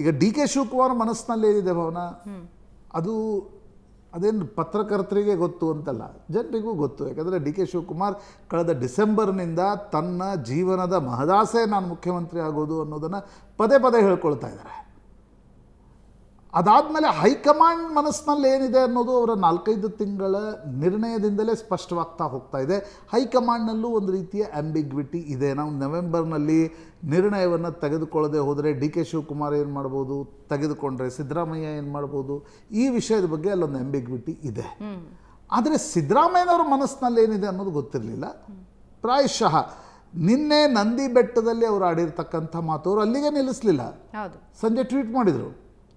ಈಗ D K Shivakumar ಮನಸ್ಸಿನಲ್ಲಿ ಏನಿದೆ ಭವನ? ಅದು ಅದೇನು ಪತ್ರಕರ್ತರಿಗೆ ಗೊತ್ತು ಅಂತಲ್ಲ, ಜನರಿಗೂ ಗೊತ್ತು. ಯಾಕಂದರೆ ಡಿ ಕೆ ಶಿವಕುಮಾರ್ ಕಳೆದ ಡಿಸೆಂಬರ್ನಿಂದ ತನ್ನ ಜೀವನದ ಮಹದಾಸೆ ನಾನು ಮುಖ್ಯಮಂತ್ರಿ ಆಗೋದು ಅನ್ನೋದನ್ನು ಪದೇ ಪದೇ ಹೇಳ್ಕೊಳ್ತಾ ಇದ್ದಾರೆ. ಅದಾದಮೇಲೆ ಹೈಕಮಾಂಡ್ ಮನಸ್ಸಿನಲ್ಲಿ ಏನಿದೆ ಅನ್ನೋದು ಅವರ ನಾಲ್ಕೈದು ತಿಂಗಳ ನಿರ್ಣಯದಿಂದಲೇ ಸ್ಪಷ್ಟವಾಗ್ತಾ ಹೋಗ್ತಾ ಇದೆ. ಹೈಕಮಾಂಡ್ನಲ್ಲೂ ಒಂದು ರೀತಿಯ ಆಂಬಿಗ್ವಿಟಿ ಇದೆ. ನಾವು ನವೆಂಬರ್ನಲ್ಲಿ ನಿರ್ಣಯವನ್ನು ತೆಗೆದುಕೊಳ್ಳದೆ ಹೋದರೆ ಡಿ ಕೆ ಶಿವಕುಮಾರ್ ಏನು ಮಾಡ್ಬೋದು? ತೆಗೆದುಕೊಂಡ್ರೆ ಸಿದ್ದರಾಮಯ್ಯ ಏನು ಮಾಡ್ಬೋದು? ಈ ವಿಷಯದ ಬಗ್ಗೆ ಅಲ್ಲೊಂದು ಆಂಬಿಗ್ವಿಟಿ ಇದೆ. ಆದರೆ ಸಿದ್ದರಾಮಯ್ಯನವ್ರ ಮನಸ್ಸಿನಲ್ಲಿ ಏನಿದೆ ಅನ್ನೋದು ಗೊತ್ತಿರಲಿಲ್ಲ. ಪ್ರಾಯಶಃ ನಿನ್ನೆ ನಂದಿ ಬೆಟ್ಟದಲ್ಲಿ ಅವರು ಆಡಿರ್ತಕ್ಕಂಥ ಮಾತು ಅವರು ಅಲ್ಲಿಗೆ ನಿಲ್ಲಿಸಲಿಲ್ಲ. ಸಂಜೆ ಟ್ವೀಟ್ ಮಾಡಿದರು.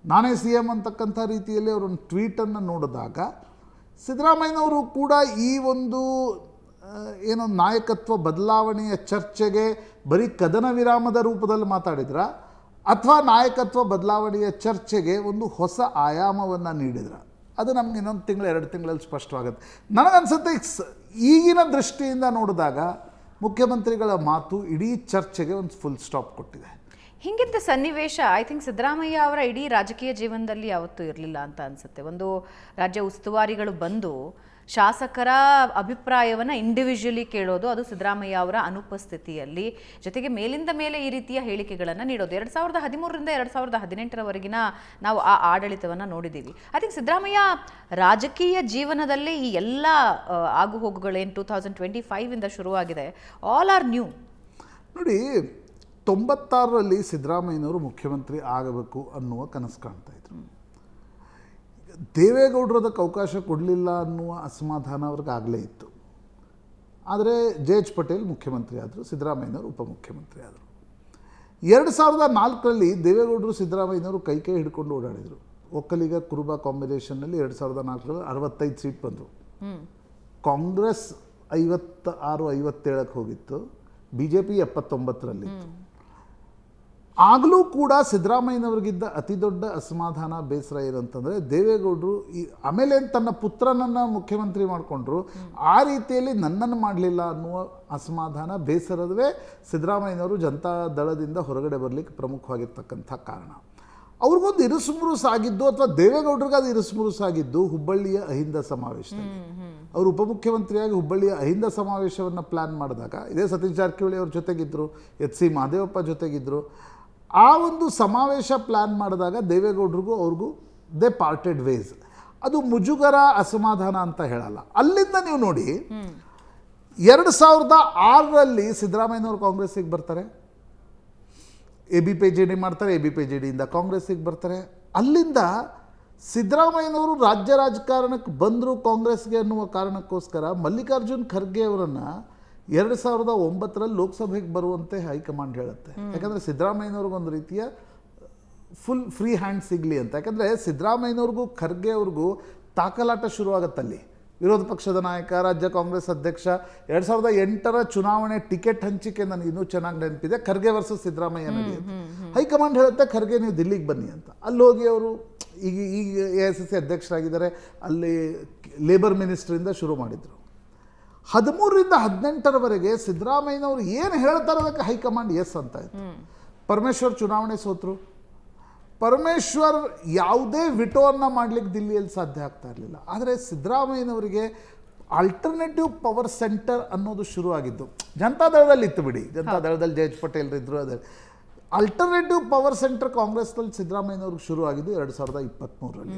ನಾನೇ ಸಿ ಎಂ ಅಂತಕ್ಕಂಥ ರೀತಿಯಲ್ಲಿ ಅವರೊಂದು ಟ್ವೀಟನ್ನು ನೋಡಿದಾಗ ಸಿದ್ದರಾಮಯ್ಯನವರು ಕೂಡ ಈ ಒಂದು ಏನೋ ನಾಯಕತ್ವ ಬದಲಾವಣೆಯ ಚರ್ಚೆಗೆ ಬರೀ ಕದನ ವಿರಾಮದ ರೂಪದಲ್ಲಿ ಮಾತಾಡಿದ್ರ ಅಥವಾ ನಾಯಕತ್ವ ಬದಲಾವಣೆಯ ಚರ್ಚೆಗೆ ಒಂದು ಹೊಸ ಆಯಾಮವನ್ನು ನೀಡಿದ್ರ. ಅದು ನಮ್ಗೆ ಇನ್ನೊಂದು ತಿಂಗಳು, ಎರಡು ತಿಂಗಳಲ್ಲಿ ಸ್ಪಷ್ಟವಾಗುತ್ತೆ. ನನಗನ್ಸುತ್ತೆ ಈಗಿನ ದೃಷ್ಟಿಯಿಂದ ನೋಡಿದಾಗ ಮುಖ್ಯಮಂತ್ರಿಗಳ ಮಾತು ಇಡೀ ಚರ್ಚೆಗೆ ಒಂದು ಫುಲ್ ಸ್ಟಾಪ್ ಕೊಟ್ಟಿದೆ. ಹಿಂಗಿದ್ದ ಸನ್ನಿವೇಶ ಐ ಥಿಂಕ್ ಸಿದ್ದರಾಮಯ್ಯ ಅವರ ಇಡೀ ರಾಜಕೀಯ ಜೀವನದಲ್ಲಿ ಯಾವತ್ತೂ ಇರಲಿಲ್ಲ ಅಂತ ಅನಿಸುತ್ತೆ. ಒಂದು ರಾಜ್ಯ ಉಸ್ತುವಾರಿಗಳು ಬಂದು ಶಾಸಕರ ಅಭಿಪ್ರಾಯವನ್ನು ಇಂಡಿವಿಜುವಲಿ ಕೇಳೋದು, ಅದು ಸಿದ್ದರಾಮಯ್ಯ ಅವರ ಅನುಪಸ್ಥಿತಿಯಲ್ಲಿ. ಜೊತೆಗೆ ಮೇಲಿಂದ ಮೇಲೆ ಈ ರೀತಿಯ ಹೇಳಿಕೆಗಳನ್ನು ನೀಡೋದು. ಎರಡು ಸಾವಿರದ ಹದಿಮೂರರಿಂದ ಎರಡು ಸಾವಿರದ ಹದಿನೆಂಟರವರೆಗಿನ ನಾವು ಆ ಆಡಳಿತವನ್ನು ನೋಡಿದ್ದೀವಿ ಐ ಥಿಂಕ್ ಸಿದ್ದರಾಮಯ್ಯ ರಾಜಕೀಯ ಜೀವನದಲ್ಲಿ ಈ ಎಲ್ಲ ಆಗುಹೋಗುಗಳೇನು ಟೂ ತೌಸಂಡ್ ಟ್ವೆಂಟಿ ಫೈವಿಂದ ಶುರುವಾಗಿದೆ ಆಲ್ ಆರ್ ನ್ಯೂ ನೋಡಿ ತೊಂಬತ್ತಾರರಲ್ಲಿ ಸಿದ್ದರಾಮಯ್ಯನವರು ಮುಖ್ಯಮಂತ್ರಿ ಆಗಬೇಕು ಅನ್ನುವ ಕನಸು ಕಾಣ್ತಾ ಇದ್ರು. ದೇವೇಗೌಡರು ಅದಕ್ಕೆ ಅವಕಾಶ ಕೊಡಲಿಲ್ಲ ಅನ್ನುವ ಅಸಮಾಧಾನ ಅವ್ರಿಗೆ ಆಗಲೇ ಇತ್ತು. ಆದರೆ ಜೆ ಎಚ್ ಪಟೇಲ್ ಮುಖ್ಯಮಂತ್ರಿ ಆದರು ಸಿದ್ದರಾಮಯ್ಯನವರು ಉಪಮುಖ್ಯಮಂತ್ರಿ ಆದರು. ಎರಡು ಸಾವಿರದ ನಾಲ್ಕರಲ್ಲಿ ದೇವೇಗೌಡರು ಸಿದ್ದರಾಮಯ್ಯನವರು ಕೈ ಕೈ ಹಿಡ್ಕೊಂಡು ಓಡಾಡಿದರು. ಒಕ್ಕಲಿಗ ಕುರುಬ ಕಾಂಬಿನೇಷನ್ನಲ್ಲಿ ಎರಡು ಸಾವಿರದ ನಾಲ್ಕರಲ್ಲಿ ಅರವತ್ತೈದು ಸೀಟ್ ಬಂದರು. ಕಾಂಗ್ರೆಸ್ ಐವತ್ತ ಆರು ಐವತ್ತೇಳಕ್ಕೆ ಹೋಗಿತ್ತು. ಬಿ ಜೆ ಪಿ ಎಪ್ಪತ್ತೊಂಬತ್ತರಲ್ಲಿ ಆಗಲೂ ಕೂಡ ಸಿದ್ದರಾಮಯ್ಯನವ್ರಿಗಿದ್ದ ಅತಿ ದೊಡ್ಡ ಅಸಮಾಧಾನ ಬೇಸರ ಏನಂತಂದರೆ ದೇವೇಗೌಡರು ಈ ಆಮೇಲೆ ತನ್ನ ಪುತ್ರನನ್ನು ಮುಖ್ಯಮಂತ್ರಿ ಮಾಡಿಕೊಂಡ್ರು ಆ ರೀತಿಯಲ್ಲಿ ನನ್ನನ್ನು ಮಾಡಲಿಲ್ಲ ಅನ್ನುವ ಅಸಮಾಧಾನ ಬೇಸರವೇ ಸಿದ್ದರಾಮಯ್ಯನವರು ಜನತಾ ದಳದಿಂದ ಹೊರಗಡೆ ಬರಲಿಕ್ಕೆ ಪ್ರಮುಖವಾಗಿರ್ತಕ್ಕಂಥ ಕಾರಣ. ಅವ್ರಿಗೊಂದು ಇರುಸುಮುರುಸಾಗಿದ್ದು ಅಥವಾ ದೇವೇಗೌಡರಿಗೆ ಅದು ಇರುಸುಮುರುಸಾಗಿದ್ದು ಹುಬ್ಬಳ್ಳಿಯ ಅಹಿಂದ ಸಮಾವೇಶದಲ್ಲಿ. ಅವರು ಉಪಮುಖ್ಯಮಂತ್ರಿಯಾಗಿ ಹುಬ್ಬಳ್ಳಿಯ ಅಹಿಂದ ಸಮಾವೇಶವನ್ನು ಪ್ಲ್ಯಾನ್ ಮಾಡಿದಾಗ ಇದೇ ಸತೀಶ್ ಜಾರಕಿಹೊಳಿ ಅವ್ರ ಜೊತೆಗಿದ್ದರು ಎಚ್ ಸಿ ಮಹದೇವಪ್ಪ ಜೊತೆಗಿದ್ದರು ಆ ಒಂದು ಸಮಾವೇಶ ಪ್ಲ್ಯಾನ್ ಮಾಡಿದಾಗ ದೇವೇಗೌಡರಿಗೂ ಅವ್ರಿಗೂ ದೇ ಪಾರ್ಟೆಡ್ ವೇಸ್ ಅದು ಮುಜುಗರ ಅಸಮಾಧಾನ ಅಂತ ಹೇಳಲ್ಲ. ಅಲ್ಲಿಂದ ನೀವು ನೋಡಿ, ಎರಡು ಸಾವಿರದ ಆರರಲ್ಲಿ ಸಿದ್ದರಾಮಯ್ಯನವರು ಕಾಂಗ್ರೆಸ್ಸಿಗೆ ಬರ್ತಾರೆ. A B P J D ಮಾಡ್ತಾರೆ, ಎ ಬಿ ಪಿ ಜೆ ಡಿಯಿಂದ ಕಾಂಗ್ರೆಸ್ಸಿಗೆ ಬರ್ತಾರೆ. ಅಲ್ಲಿಂದ ಸಿದ್ದರಾಮಯ್ಯನವರು ರಾಜ್ಯ ರಾಜಕಾರಣಕ್ಕೆ ಬಂದರು ಕಾಂಗ್ರೆಸ್ಗೆ ಅನ್ನುವ ಕಾರಣಕ್ಕೋಸ್ಕರ ಮಲ್ಲಿಕಾರ್ಜುನ್ ಖರ್ಗೆ ಅವರನ್ನು ಎರಡು ಸಾವಿರದ ಒಂಬತ್ತರಲ್ಲಿ ಲೋಕಸಭೆಗೆ ಬರುವಂತೆ ಹೈಕಮಾಂಡ್ ಹೇಳುತ್ತೆ. ಯಾಕಂದರೆ ಸಿದ್ದರಾಮಯ್ಯನವ್ರಿಗೊಂದು ರೀತಿಯ ಫುಲ್ ಫ್ರೀ ಹ್ಯಾಂಡ್ ಸಿಗಲಿ ಅಂತ. ಯಾಕಂದರೆ ಸಿದ್ದರಾಮಯ್ಯನವ್ರಿಗೂ ಖರ್ಗೆ ಅವ್ರಿಗೂ ತಾಕಲಾಟ ಶುರುವಾಗತ್ತಲ್ಲಿ. ವಿರೋಧ ಪಕ್ಷದ ನಾಯಕ ರಾಜ್ಯ ಕಾಂಗ್ರೆಸ್ ಅಧ್ಯಕ್ಷ ಎರಡು ಸಾವಿರದ ಎಂಟರ ಚುನಾವಣೆ ಟಿಕೆಟ್ ಹಂಚಿಕೆ ನನಗೆ ಇನ್ನೂ ಚೆನ್ನಾಗಿ ನೆನಪಿದೆ. ಖರ್ಗೆ ವರ್ಸಸ್ ಸಿದ್ದರಾಮಯ್ಯ ನಡೆಯುತ್ತೆ. ಹೈಕಮಾಂಡ್ ಹೇಳುತ್ತೆ ಖರ್ಗೆ ನೀವು ದಿಲ್ಲಿಗೆ ಬನ್ನಿ ಅಂತ. ಅಲ್ಲಿ ಹೋಗಿ ಅವರು ಈಗ ಈಗ ಎ ಎಸ್ ಎಸ್ ಸಿ ಅಧ್ಯಕ್ಷರಾಗಿದ್ದಾರೆ ಅಲ್ಲಿ ಲೇಬರ್ ಮಿನಿಸ್ಟ್ರಿಂದ ಶುರು ಮಾಡಿದರು. ಹದಿಮೂರರಿಂದ ಹದಿನೆಂಟರವರೆಗೆ ಸಿದ್ದರಾಮಯ್ಯನವರು ಏನು ಹೇಳ್ತಾರೆ ಅದಕ್ಕೆ ಹೈಕಮಾಂಡ್ ಎಸ್ ಅಂತ ಇತ್ತು. ಪರಮೇಶ್ವರ್ ಚುನಾವಣೆ ಸೋತರು. ಪರಮೇಶ್ವರ್ ಯಾವುದೇ ವಿಟೋವನ್ನು ಮಾಡಲಿಕ್ಕೆ ದಿಲ್ಲಿಯಲ್ಲಿ ಸಾಧ್ಯ ಆಗ್ತಾ ಇರಲಿಲ್ಲ. ಆದರೆ ಸಿದ್ದರಾಮಯ್ಯನವರಿಗೆ ಆಲ್ಟರ್ನೇಟಿವ್ ಪವರ್ ಸೆಂಟರ್ ಅನ್ನೋದು ಶುರುವಾಗಿದ್ದು ಜನತಾದಳದಲ್ಲಿ ಇತ್ತು ಬಿಡಿ. ಜನತಾದಳದಲ್ಲಿ ಜೆ ಎಚ್ ಪಟೇಲ್ ಇದ್ದರು ಅದೇ. ಆಲ್ಟರ್ನೇಟಿವ್ ಪವರ್ ಸೆಂಟರ್ ಕಾಂಗ್ರೆಸ್ನಲ್ಲಿ ಸಿದ್ದರಾಮಯ್ಯನವ್ರಿಗೆ ಶುರುವಾಗಿದ್ದು ಎರಡು ಸಾವಿರದ ಇಪ್ಪತ್ತ್ಮೂರರಲ್ಲಿ